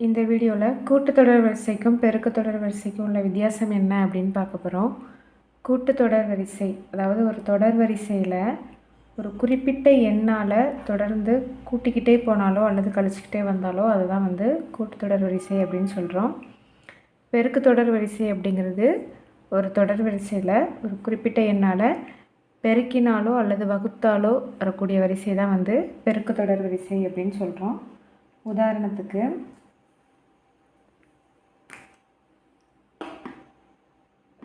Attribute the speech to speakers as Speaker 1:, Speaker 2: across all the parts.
Speaker 1: இந்த வீடியோவில் கூட்டுத்தொடர் வரிசைக்கும் பெருக்குத்தொடர் வரிசைக்கும் உள்ள வித்தியாசம் என்ன அப்படின்னு பார்க்க போகிறோம் கூட்டுத்தொடர் வரிசை அதாவது ஒரு தொடர் வரிசையில் ஒரு குறிப்பிட்ட எண்ணால் தொடர்ந்து கூட்டிக்கிட்டே போனாலோ அல்லது கழிச்சிக்கிட்டே வந்தாலோ அதுதான் வந்து கூட்டுத்தொடர் வரிசை அப்படின்னு சொல்கிறோம் பெருக்குத்தொடர் வரிசை அப்படிங்கிறது ஒரு தொடர் வரிசையில் ஒரு குறிப்பிட்ட எண்ணால் பெருக்கினாலோ அல்லது வகுத்தாலோ வரக்கூடிய வரிசை தான் வந்து பெருக்குத்தொடர் வரிசை அப்படின்னு சொல்கிறோம் உதாரணத்துக்கு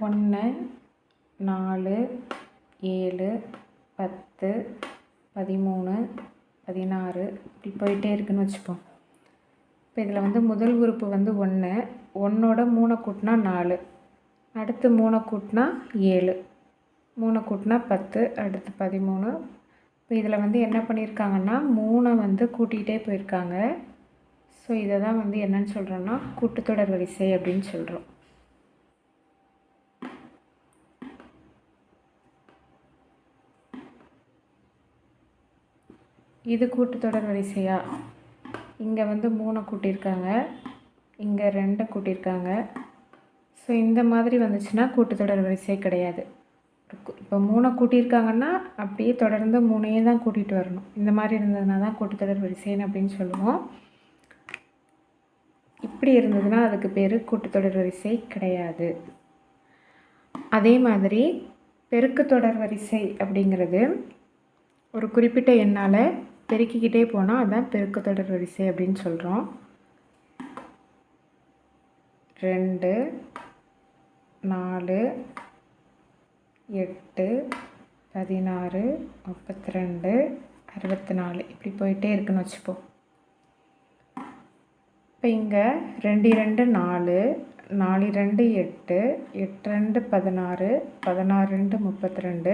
Speaker 1: ஒன்று நாலு ஏழு பத்து பதிமூணு பதினாறு இப்படி போயிட்டே இருக்குன்னு வச்சுப்போம் இப்போ இதில் வந்து முதல் உறுப்பு வந்து ஒன்று ஒன்றோட மூணை கூட்டினா நாலு அடுத்து மூணை கூட்டினா ஏழு மூணை கூட்டினா பத்து அடுத்து பதிமூணு. இப்போ இதில் வந்து என்ன பண்ணியிருக்காங்கன்னா மூணை வந்து கூட்டிகிட்டே போயிருக்காங்க. ஸோ இதை தான் வந்து என்னன்னு சொல்கிறோன்னா கூட்டுத்தொடர் வரிசை அப்படின்னு சொல்கிறோம் இது கூட்டுத்தொடர் வரிசையா? இங்கே வந்து மூணை கூட்டியிருக்காங்க இங்கே ரெண்டை கூட்டியிருக்காங்க ஸோ இந்த மாதிரி வந்துச்சுன்னா கூட்டுத்தொடர் வரிசை கிடையாது. இப்போ மூணை கூட்டியிருக்காங்கன்னா அப்படியே தொடர்ந்து மூணையே தான் கூட்டிகிட்டு வரணும். இந்த மாதிரி இருந்ததுனா தான் கூட்டுத்தொடர் வரிசைன்னு அப்படின்னு சொல்லுவோம். இப்படி இருந்ததுன்னா அதுக்கு பேர் கூட்டுத்தொடர் வரிசை கிடையாது. அதே மாதிரி பெருக்குத்தொடர் வரிசை அப்படிங்கிறது ஒரு குறிப்பிட்ட எண்ணால் பெருக்கிக்கிட்டே போனால் அதுதான் பெருக்குத்தொடர் வரிசை அப்படின்னு சொல்கிறோம் ரெண்டு நாலு எட்டு பதினாறு முப்பத்தி ரெண்டு அறுபத்தி நாலு இப்படி போயிட்டே இருக்குன்னு வச்சுப்போம். இப்போ இங்கே ரெண்டு ரெண்டு நாலு நாலு ரெண்டு எட்டு எட்டு ரெண்டு பதினாறு பதினாறு ரெண்டு முப்பத்தி ரெண்டு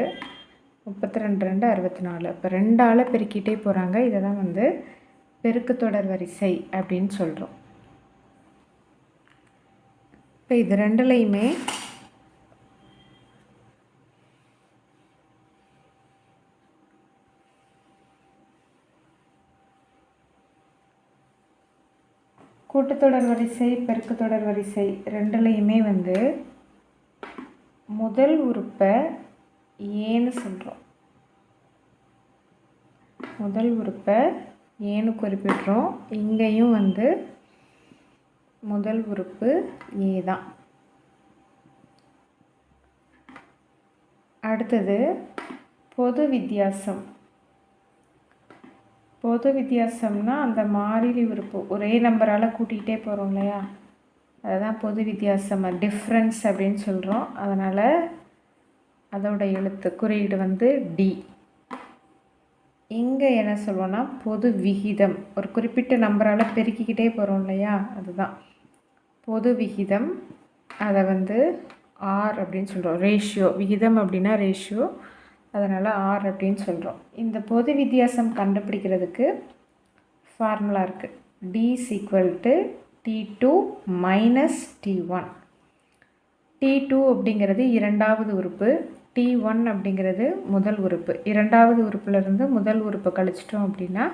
Speaker 1: முப்பத்தி ரெண்டு ரெண்டு அறுபத்தி நாலு இப்போ ரெண்டால் பெருக்கிட்டே போகிறாங்க இதை தான் வந்து பெருக்குத்தொடர் வரிசை அப்படின்னு சொல்கிறோம் இப்போ இது ரெண்டுலேயுமே கூட்டுத்தொடர் வரிசை பெருக்குத்தொடர் வரிசை ரெண்டுலேயுமே வந்து முதல் உறுப்பை ஏன்னு சொல்கிறோம் முதல் உறுப்பை ஏன்னு குறிப்பிட்றோம். இங்கேயும் வந்து முதல் உறுப்பு ஏ தான். அடுத்தது பொது வித்தியாசம். பொது வித்தியாசம்னா அந்த மாறிலி உறுப்பு. ஒரே நம்பரால் கூட்டிகிட்டே போகிறோம் இல்லையா? அதுதான் பொது வித்தியாசம் டிஃப்ரென்ஸ் அப்படின்னு சொல்கிறோம் அதனால் அதோட எழுத்து குறியீடு வந்து டி. இங்கே என்ன சொல்லுவோன்னா பொது விகிதம். ஒரு குறிப்பிட்ட நம்பரால் பெருக்கிக்கிட்டே போகிறோம் இல்லையா? அதுதான். பொது விகிதம் அதை வந்து ஆர் அப்படின்னு சொல்கிறோம் ரேஷியோ விகிதம் அப்படின்னா ரேஷியோ அதனால் ஆர் அப்படின்னு சொல்கிறோம் இந்த பொது வித்தியாசம் கண்டுபிடிக்கிறதுக்கு ஃபார்முலா இருக்குது D equal to T two minus T one D two அப்படிங்கிறது இரண்டாவது உறுப்பு. டி ஒன் அப்படிங்கிறது முதல் உறுப்பு. இரண்டாவது உறுப்புலேருந்து முதல் உறுப்பை கழிச்சிட்டோம் அப்படின்னா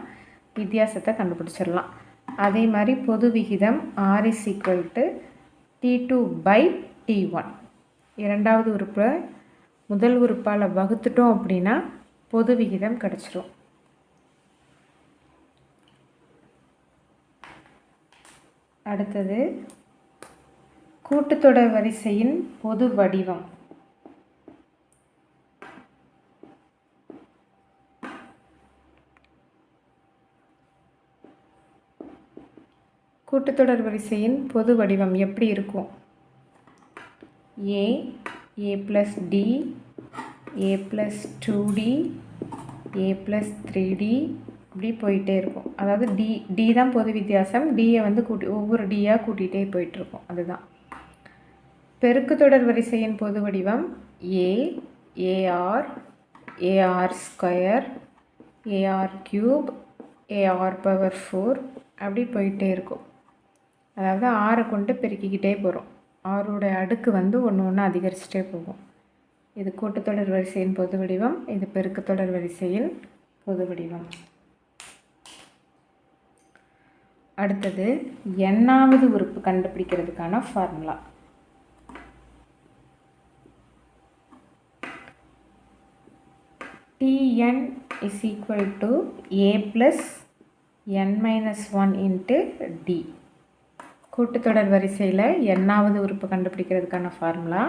Speaker 1: வித்தியாசத்தை கண்டுபிடிச்சிடலாம். அதே மாதிரி பொது விகிதம் R is equal to T two by T one இரண்டாவது உறுப்பை முதல் உறுப்பால் வகுத்துட்டோம் அப்படின்னா பொது விகிதம் கிடச்சிரும். அடுத்தது கூட்டுத்தொடர் வரிசையின் பொது வடிவம். கூட்டுத்தொடர் வரிசையின் பொது வடிவம் எப்படி இருக்கும்? A A plus D A plus two D A plus three D இப்படி போயிட்டே இருக்கும். அதாவது டி டி தான் பொது வித்தியாசம். டியை வந்து கூட்டி ஒவ்வொரு டியாக கூட்டிகிட்டே போயிட்டுருக்கும் அதுதான். பெருக்கு தொடர் வரிசையின் பொது வடிவம் A A R A R square A R cube A R power four அப்படி போயிட்டே இருக்கும். அதாவது ஆறை கொண்டு பெருக்கிக்கிட்டே போகிறோம் ஆறோட அடுக்கு வந்து ஒன்று ஒன்று அதிகரிச்சுட்டே போகும். இது கூட்டுத்தொடர் வரிசையின் பொது வடிவம் இது பெருக்குத்தொடர் வரிசையில் பொது வடிவம். அடுத்தது எண்ணாவது உறுப்பு கண்டுபிடிக்கிறதுக்கான formula T N is equal to A plus N minus one into D கூட்டுத்தொடர் வரிசையில் எண்ணாவது உறுப்பு கண்டுபிடிக்கிறதுக்கான formula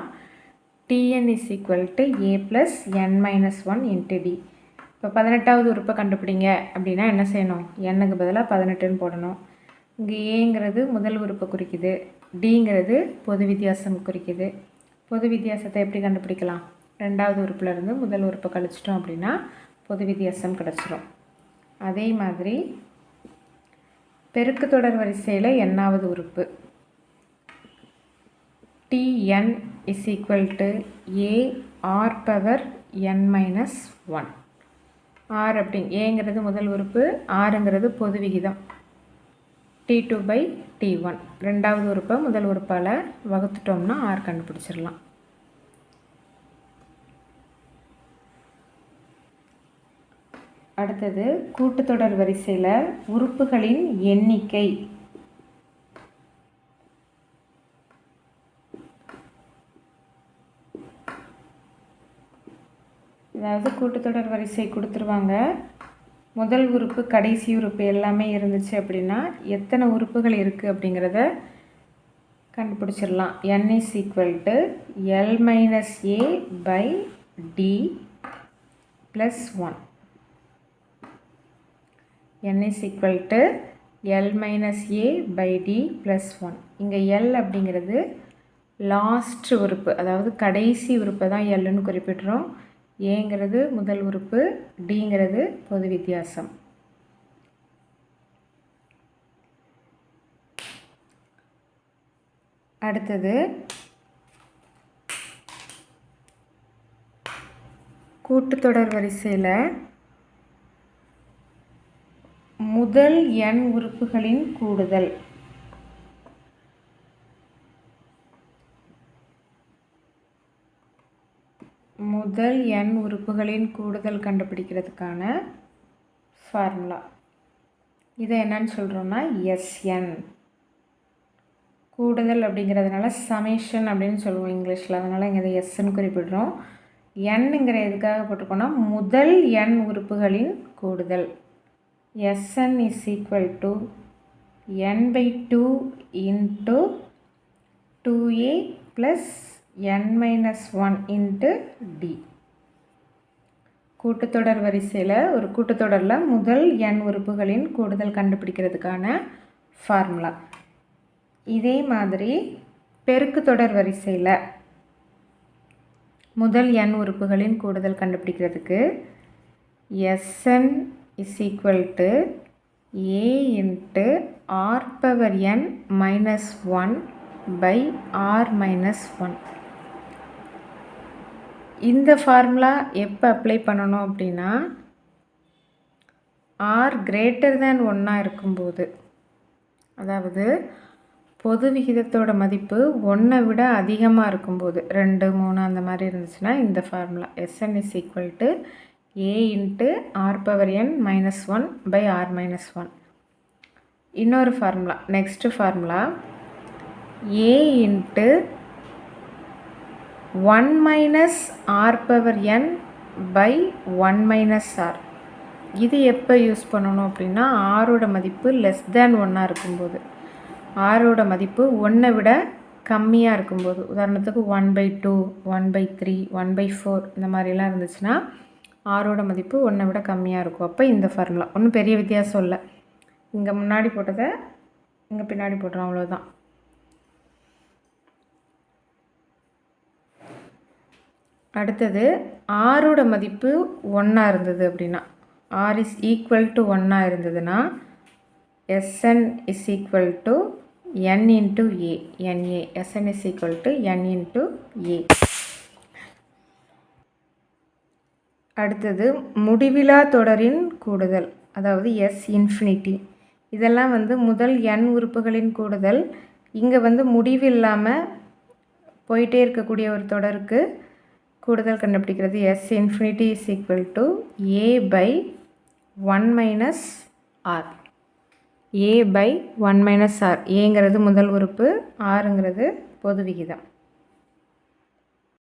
Speaker 1: tn is equal to a plus n minus 1 into D இப்போ பதினெட்டாவது உறுப்பை கண்டுபிடிங்க அப்படின்னா என்ன செய்யணும்? எண்ணுக்கு பதிலாக பதினெட்டுன்னு போடணும். இங்கே ஏங்கிறது முதல் உறுப்பை குறிக்குது. டிங்கிறது பொது வித்தியாசம் குறிக்குது. பொது வித்தியாசத்தை எப்படி கண்டுபிடிக்கலாம்? ரெண்டாவது உறுப்புலேருந்து முதல் உறுப்பை கழிச்சிட்டோம் அப்படின்னா பொது வித்தியாசம் கிடச்சிரும். அதே மாதிரி பெருக்கு தொடர் வரிசையில் எண்ணாவது உறுப்பு. T N is equal to A R power N minus one R அப்படி ஏங்கிறது முதல் உறுப்பு ஆறுங்கிறது பொது விகிதம். T two by T one ரெண்டாவது உறுப்பை முதல் உறுப்பால் வகுத்துட்டோம்னா ஆர் கண்டுபிடிச்சிடலாம் அடுத்தது கூட்டுத்தொடர் வரிசையில் உறுப்புகளின் எண்ணிக்கை. அதாவது கூட்டுத்தொடர் வரிசை கொடுத்துருவாங்க. முதல் உறுப்பு கடைசி உறுப்பு எல்லாமே இருந்துச்சு அப்படின்னா எத்தனை உறுப்புகள் இருக்குது அப்படிங்கிறத கண்டுபிடிச்சிடலாம். N is equal to L minus A by D plus one n is equal to L minus A by D plus one இங்கே எல் அப்படிங்கிறது லாஸ்ட் உறுப்பு அதாவது கடைசி உறுப்பை தான் எல்லுன்னு குறிப்பிட்றோம். ஏங்கிறது முதல் உறுப்பு டிங்கிறது பொது வித்தியாசம். அடுத்தது கூட்டுத்தொடர் வரிசையில் முதல் எண் உறுப்புகளின் கூடுதல். முதல் எண் உறுப்புகளின் கூடுதல் கண்டுபிடிக்கிறதுக்கான ஃபார்முலா இதை என்னன்னு சொல்கிறோன்னா எஸ்என் கூடுதல் அப்படிங்கிறதுனால சமேஷன் அப்படின்னு சொல்லுவோம் இங்கிலீஷில். அதனால் இங்கே இதை எஸ்ன்னு குறிப்பிடுறோம். எண்ணுங்கிற எதுக்காக போட்டிருக்கோன்னா முதல் எண் உறுப்புகளின் கூடுதல். Sn is equal to n by 2 into 2a plus n minus 1 into d. கூட்டுத்தொடர் வரிசையில் ஒரு கூட்டுத்தொடரில் முதல் எண் உறுப்புகளின் கூடுதல் கண்டுபிடிக்கிறதுக்கான ஃபார்முலா இதே மாதிரி பெருக்கு தொடர் வரிசையில் முதல் எண் உறுப்புகளின் கூடுதல் கண்டுபிடிக்கிறதுக்கு S N is equal to A into R power N minus one by R minus one இந்த ஃபார்முலா எப்போ அப்ளை பண்ணணும் அப்படின்னா ஆர் கிரேட்டர் தேன் ஒன்னாக இருக்கும்போது. அதாவது பொது விகிதத்தோட மதிப்பு ஒன்றை விட அதிகமாக இருக்கும்போது. ரெண்டு மூணு அந்த மாதிரி இருந்துச்சுன்னா இந்த formula S N is equal to A into R power N minus one by R minus one இன்னொரு formula next formula A into one minus R power N by one minus R இது எப்போ use பண்ணணும் அப்படின்னா ஆரோட மதிப்பு less than ஒன்னாக இருக்கும்போது. ஆரோட மதிப்பு ஒன்றை விட கம்மியாக இருக்கும்போது. உதாரணத்துக்கு one by two one by three one by four இந்த மாதிரிலாம் இருந்துச்சுன்னா ஆரோட மதிப்பு ஒன்றை விட கம்மியாக இருக்கும். அப்போ இந்த ஃபார்முலா ஒன்றும் பெரிய வித்தியாசம் இல்லை. இங்கே முன்னாடி போட்டதை இங்கே பின்னாடி போட்டுரும். அவ்வளோதான் அடுத்தது ஆரோட மதிப்பு ஒன்றா இருந்தது அப்படின்னா ஆர் இஸ் ஈக்குவல் டு ஒன்றா இருந்ததுன்னா S N is equal to N into A N A S N is equal to N into A அடுத்தது முடிவிலா தொடரின் கூடுதல் அதாவது எஸ் இன்ஃபினிட்டி இதெல்லாம் வந்து முதல் எண் உறுப்புகளின் கூடுதல். இங்கே வந்து முடிவில்லாமல் போயிட்டே இருக்கக்கூடிய ஒரு தொடருக்கு கூடுதல் கண்டுபிடிக்கிறது S infinity is equal to A by one minus R A by one minus R ஏங்கிறது முதல் உறுப்பு ஆறுங்கிறது பொது விகிதம்.